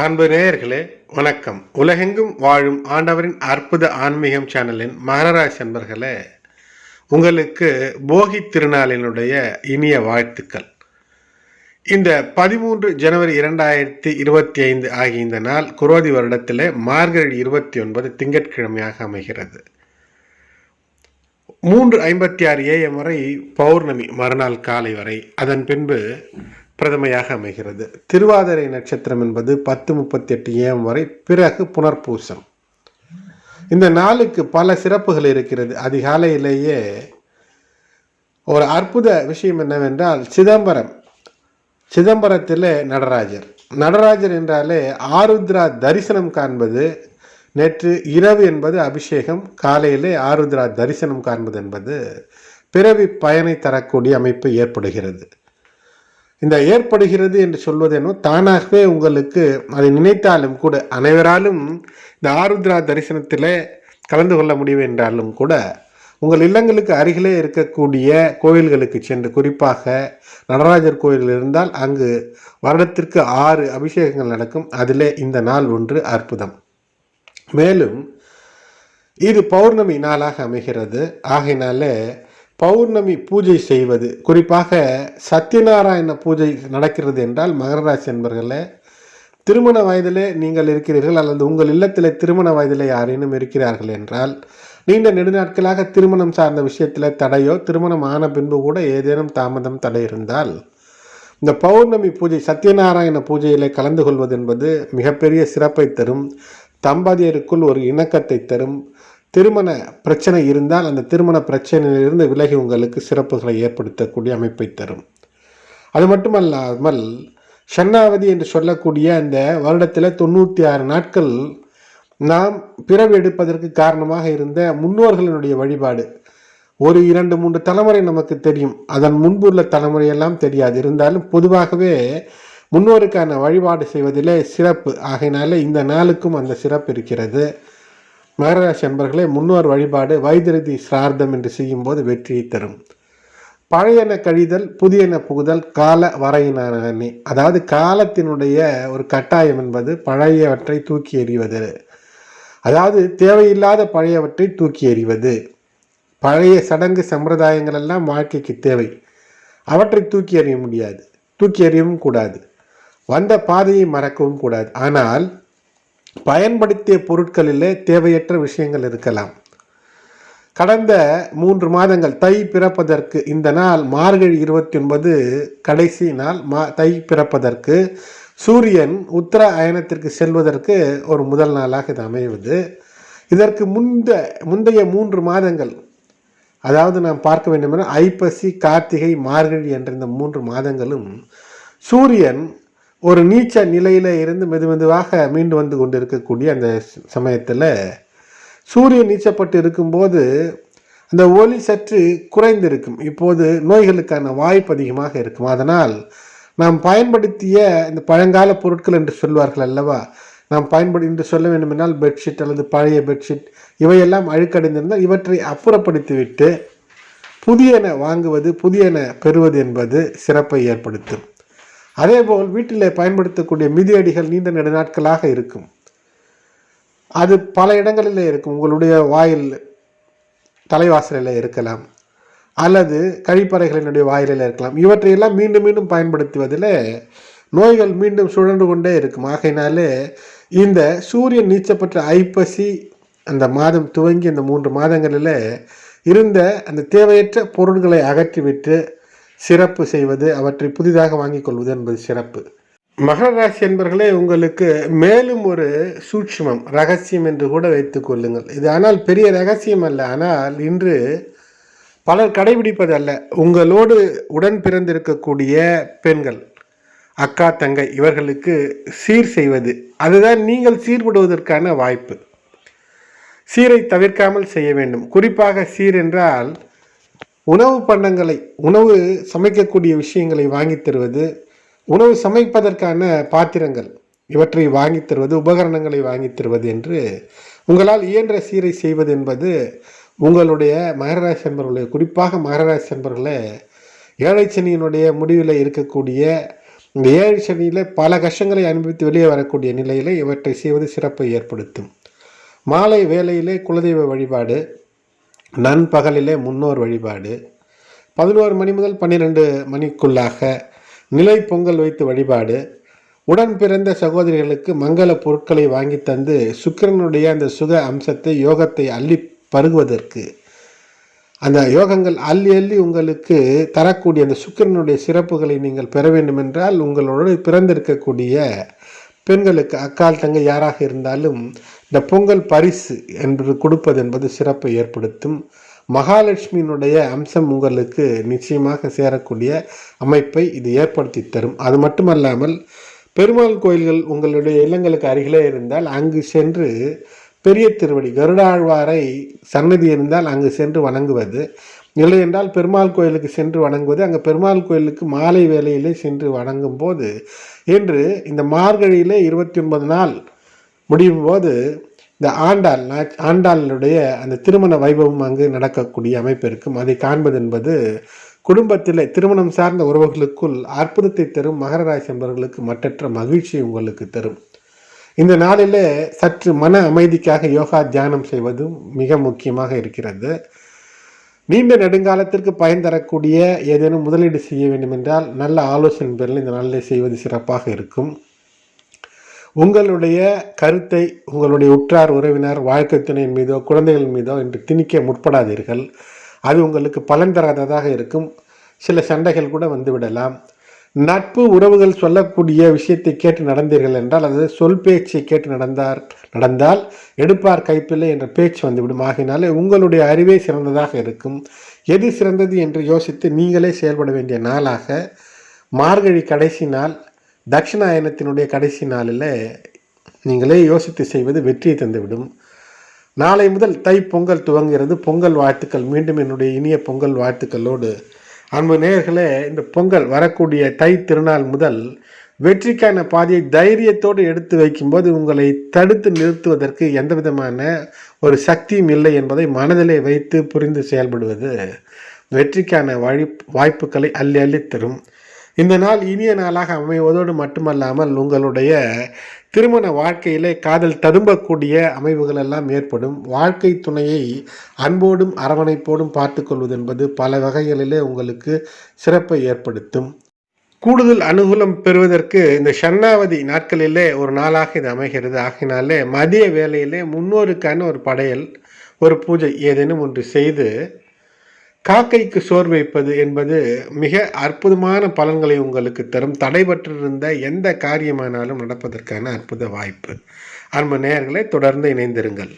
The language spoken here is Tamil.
அன்பு நேயர்களே வணக்கம். உலகெங்கும் வாழும் ஆண்டவரின் அற்புத ஆன்மீகம் சேனலின் மகராஜ் அன்பர்களே உங்களுக்கு போகி திருநாளினுடைய இனிய வாழ்த்துக்கள். இந்த பதிமூன்று ஜனவரி இரண்டாயிரத்தி இருபத்தி ஐந்து ஆகிய இந்த நாள் குரோதி வருடத்திலே மார்கழி இருபத்தி ஒன்பது திங்கட்கிழமையாக அமைகிறது. மூன்று ஐம்பத்தி ஆறு ஏஎம் வரை பௌர்ணமி மறுநாள் காலை வரை. அதன் பின்பு பிரதமையாக அமைகிறது. திருவாதிரை நட்சத்திரம் என்பது பத்து முப்பத்தி எட்டு ஏஎம் வரை பிறகு புனர்பூசம். இந்த நாளுக்கு பல சிறப்புகள் இருக்கிறது. அதிகாலையிலேயே ஒரு அற்புத விஷயம் என்னவென்றால் சிதம்பரம். சிதம்பரத்தில் நடராஜர். நடராஜர் என்றாலே ஆருத்ரா தரிசனம் காண்பது நேற்று இரவு என்பது அபிஷேகம் காலையிலே ஆருத்ரா தரிசனம் காண்பது என்பது பிறவி பயனை தரக்கூடிய அமைப்பு ஏற்படுகிறது. இந்த ஏற்படுகிறது என்று சொல்வது என்ன தானாகவே உங்களுக்கு அதை நினைத்தாலும் கூட அனைவராலும் இந்த ஆருத்ரா தரிசனத்தில் கலந்து கொள்ள முடியும் என்றாலும் கூட உங்கள் இல்லங்களுக்கு அருகிலே இருக்கக்கூடிய கோயில்களுக்கு சென்று குறிப்பாக நடராஜர் கோயில் இருந்தால் அங்கு வருடத்திற்கு ஆறு அபிஷேகங்கள் நடக்கும். அதிலே இந்த நாள் ஒன்று அற்புதம். மேலும் இது பௌர்ணமி நாளாக அமைகிறது. ஆகையினாலே பௌர்ணமி பூஜை செய்வது குறிப்பாக சத்யநாராயண பூஜை நடக்கிறது என்றால் மகராசி என்பர்களே திருமண வயதிலே நீங்கள் இருக்கிறீர்கள் அல்லது உங்கள் இல்லத்தில் திருமண வயதிலே யாரேனும் இருக்கிறார்கள் என்றால் நீண்ட நெடுநாட்களாக திருமணம் சார்ந்த விஷயத்தில் தடையோ திருமணம் ஆன பின்பு கூட ஏதேனும் தாமதம் தடை இருந்தால் இந்த பௌர்ணமி பூஜை சத்யநாராயண பூஜையிலே கலந்து கொள்வது என்பது மிகப்பெரிய சிறப்பை தரும் தம்பதியருக்குள் ஒரு இணக்கத்தை தரும் திருமண பிரச்சனை இருந்தால் அந்த திருமண பிரச்சனையிலிருந்து விலகி உங்களுக்கு சிறப்புகளை ஏற்படுத்தக்கூடிய அமைப்பை தரும். அது மட்டுமல்லாமல் ஷன்னாவதி என்று சொல்லக்கூடிய அந்த வருடத்தில் தொண்ணூற்றி ஆறு நாட்கள் நாம் பிறவி எடுப்பதற்கு காரணமாக இருந்த முன்னோர்களினுடைய வழிபாடு. ஒரு இரண்டு மூன்று தலைமுறை நமக்கு தெரியும். அதன் முன்புள்ள தலைமுறையெல்லாம் தெரியாது. இருந்தாலும் பொதுவாகவே முன்னோருக்கான வழிபாடு செய்வதிலே சிறப்பு. ஆகையினால இந்த நாளுக்கும் அந்த சிறப்பு இருக்கிறது. மகராசி அன்பர்களே முன்னோர் வழிபாடு வைத்திருதி சிரார்த்தம் என்று செய்யும்போது வெற்றியை தரும். பழையன கழிதல் புதியன புகுதல் கால வரையினே அதாவது காலத்தினுடைய ஒரு கட்டாயம் என்பது பழையவற்றை தூக்கி எறிவது. அதாவது தேவையில்லாத பழையவற்றை தூக்கி எறிவது. பழைய சடங்கு சம்பிரதாயங்கள் எல்லாம் வாழ்க்கைக்கு தேவை. அவற்றை தூக்கி எறிய முடியாது. தூக்கி எறியவும் கூடாது. வந்த பாதையை மறக்கவும் கூடாது. ஆனால் பயன்படுத்திய பொருட்களிலே தேவையற்ற விஷயங்கள் இருக்கலாம். கடந்த மூன்று மாதங்கள் தை பிறப்பதற்கு இந்த நாள் மார்கழி இருபத்தி ஒன்பது கடைசி நாள் மா தை பிறப்பதற்கு சூரியன் உத்தர அயனத்திற்கு செல்வதற்கு ஒரு முதல் நாளாக இது அமைவது. இதற்கு முந்த முந்தைய மூன்று மாதங்கள் அதாவது நாம் பார்க்க வேண்டுமென ஐப்பசி கார்த்திகை மார்கழி என்ற இந்த மூன்று மாதங்களும் சூரியன் ஒரு நீச்ச நிலையில் இருந்து மெது மெதுவாக மீண்டு வந்து கொண்டு இருக்கக்கூடிய அந்த சமயத்தில் சூரியன் நீச்சப்பட்டு இருக்கும்போது அந்த ஒளி சற்று குறைந்திருக்கும். இப்போது நோய்களுக்கான வாய்ப்பு அதிகமாக இருக்கும். அதனால் நாம் பயன்படுத்திய இந்த பழங்கால பொருட்கள் என்று சொல்வார்கள் அல்லவா? நாம் பயன்படு என்று சொல்ல வேண்டுமென்றால் பெட்ஷீட் அல்லது பழைய பெட்ஷீட் இவையெல்லாம் அழுக்கடைந்திருந்தால் இவற்றை அப்புறப்படுத்திவிட்டு புதியன வாங்குவது புதியன பெறுவது என்பது சிறப்பை ஏற்படுத்தும். அதேபோல் வீட்டில் பயன்படுத்தக்கூடிய மிதியடிகள் நீண்ட நெடுநாட்களாக இருக்கும். அது பல இடங்களில் இருக்கும். உங்களுடைய வாயில் தலைவாசலில் இருக்கலாம். அல்லது கழிப்பறைகளினுடைய வாயிலில் இருக்கலாம். இவற்றையெல்லாம் மீண்டும் மீண்டும் பயன்படுத்துவதில் நோய்கள் மீண்டும் சுழன்று கொண்டே இருக்கும். ஆகையினாலே இந்த சூரியன் நீச்சப்பட்ட ஐப்பசி அந்த மாதம் துவங்கி அந்த மூன்று மாதங்களில் இருந்த அந்த தேவையற்ற பொருட்களை அகற்றிவிட்டு சிறப்பு செய்வது அவற்றை புதிதாக வாங்கிக் கொள்வது என்பது சிறப்பு. மகர ராசி என்பர்களே உங்களுக்கு மேலும் ஒரு சூட்சுமம் ரகசியம் என்று கூட வைத்துக் கொள்ளுங்கள். இது ஆனால் பெரிய ரகசியம் அல்ல. ஆனால் இன்று பலர் கடைபிடிப்பதல்ல உங்களோடு உடன் பிறந்திருக்கக்கூடிய பெண்கள் அக்கா தங்கை இவர்களுக்கு சீர் செய்வது. அதுதான் நீங்கள் சீர்படுவதற்கான வாய்ப்பு. சீரை தவிர்க்காமல் செய்ய வேண்டும். குறிப்பாக சீர் என்றால் உணவு பண்டங்களை உணவு சமைக்கக்கூடிய விஷயங்களை வாங்கி தருவது உணவு சமைப்பதற்கான பாத்திரங்கள் இவற்றை வாங்கித் தருவது உபகரணங்களை வாங்கி தருவது என்று உங்களால் இயன்ற சீரை செய்வது என்பது உங்களுடைய மகராசி என்பவர்களுடைய குறிப்பாக மகராசி என்பவர்களே ஏழை சனியினுடைய முடிவில் இருக்கக்கூடிய இந்த ஏழு சனியில் பல கஷ்டங்களை அனுபவித்து வெளியே வரக்கூடிய நிலையில் இவற்றை செய்வது சிறப்பை ஏற்படுத்தும். மாலை வேலையிலே குலதெய்வ வழிபாடு நண்பகலிலே முன்னோர் வழிபாடு. பதினோரு மணி முதல் பன்னிரெண்டு மணிக்குள்ளாக நிலை பொங்கல் வைத்து வழிபாடு. உடன் பிறந்த சகோதரிகளுக்கு மங்கள பொருட்களை வாங்கி தந்து சுக்கிரனுடைய அந்த சுக அம்சத்தை யோகத்தை அள்ளி பருகுவதற்கு. அந்த யோகங்கள் அள்ளி அள்ளி உங்களுக்கு தரக்கூடிய அந்த சுக்கிரனுடைய சிறப்புகளை நீங்கள் பெற வேண்டுமென்றால் உங்களோடு பிறந்திருக்கக்கூடிய பெண்களுக்கு அக்கால் தங்க யாராக இருந்தாலும் இந்த பொங்கல் பரிசு என்று கொடுப்பது என்பது சிறப்பை ஏற்படுத்தும். மகாலட்சுமியினுடைய அம்சம் உங்களுக்கு நிச்சயமாக சேரக்கூடிய அமைப்பை இது ஏற்படுத்தி தரும். அது மட்டுமல்லாமல் பெருமாள் கோயில்கள் உங்களுடைய இல்லங்களுக்கு அருகிலே இருந்தால் அங்கு சென்று பெரிய திருவடி கருடாழ்வாரை சன்னதி இருந்தால் அங்கு சென்று வணங்குவது இல்லை என்றால் பெருமாள் கோயிலுக்கு சென்று வணங்குவது அங்கே பெருமாள் கோயிலுக்கு மாலை வேளையிலே சென்று வணங்கும் போது என்று இந்த மார்கழியிலே இருபத்தி ஒன்பது நாள் முடியும் போது இந்த ஆண்டாள் நா- ஆண்டாளுடைய அந்த திருமண வைபவம் அங்கு நடக்கக்கூடிய அமைப்பு இருக்கும். அதை காண்பது என்பது குடும்பத்தில் திருமணம் சார்ந்த உறவுகளுக்குள் அற்புதத்தை தரும் மகர ராசி என்பவர்களுக்கு மற்றற்ற மகிழ்ச்சி உங்களுக்கு தரும். இந்த நாளிலே சற்று மன அமைதிக்காக யோகா தியானம் செய்வதும் மிக முக்கியமாக இருக்கிறது. நீண்ட நெடுங்காலத்திற்கு பயன் தரக்கூடிய ஏதேனும் முதலீடு செய்ய வேண்டும் என்றால் நல்ல ஆலோசனை பேரில் இந்த நாளில் செய்வது சிறப்பாக இருக்கும். உங்களுடைய கருத்தை உங்களுடைய உற்றார் உறவினர் வாழ்க்கை துணையின் மீதோ குழந்தைகள் மீதோ என்று திணிக்க முற்படாதீர்கள். அது உங்களுக்கு பலன் தராததாக இருக்கும். சில சண்டைகள் கூட வந்துவிடலாம் நட்பு உறவுகள் சொல்லக்கூடிய விஷயத்தை கேட்டு நடந்தீர்கள் என்றால் அது சொல் பேச்சை கேட்டு நடந்தார் நடந்தால் எடுப்பார் கைப்பிள்ளை என்ற பேச்சு வந்துவிடும். ஆகினாலே உங்களுடைய அறிவே சிறந்ததாக இருக்கும். எது சிறந்தது என்று யோசித்து நீங்களே செயல்பட வேண்டிய நாளாக மார்கழி கடைசி நாள் தட்சிணாயனத்தினுடைய கடைசி நாளில் நீங்களே யோசித்து செய்வது வெற்றியை தந்துவிடும். நாளை முதல் தை பொங்கல் துவங்குகிறது. பொங்கல் வாழ்த்துக்கள். மீண்டும் என்னுடைய இனிய பொங்கல் வாழ்த்துக்களோடு அன்பு நேயர்களே இந்த பொங்கல் வரக்கூடிய தை திருநாள் முதல் வெற்றிக்கான பாதையை தைரியத்தோடு எடுத்து வைக்கும்போது உங்களை தடுத்து நிறுத்துவதற்கு எந்த விதமான ஒரு சக்தியும் இல்லை என்பதை மனதிலே வைத்து புரிந்து செயல்படுவது வெற்றிக்கான வழி வாய்ப்புகளை அள்ளி அள்ளி தரும். இந்த நாள் இனிய நாளாக அமைவதோடு மட்டுமல்லாமல் உங்களுடைய திருமண வாழ்க்கையிலே காதல் ததும்பக்கூடிய அமைவுகள் எல்லாம் ஏற்படும். வாழ்க்கை துணையை அன்போடும் அரவணைப்போடும் பார்த்துக்கொள்வது என்பது பல வகைகளிலே உங்களுக்கு சிறப்பை ஏற்படுத்தும். கூடுதல் அனுகூலம் பெறுவதற்கு இந்த ஷன்னாவதி நாட்களிலே ஒரு நாளாக இது அமைகிறது. ஆகினாலே மதிய வேலையிலே முன்னோருக்கான ஒரு படையல் ஒரு பூஜை ஏதேனும் ஒன்று செய்து காக்கைக்கு சோர் வைப்பது என்பது மிக அற்புதமான பலன்களை உங்களுக்கு தரும். தடைபட்டிருந்த எந்த காரியமானாலும் நடப்பதற்கான அற்புத வாய்ப்பு. அன்பு நேயர்களை தொடர்ந்து இணைந்திருங்கள்.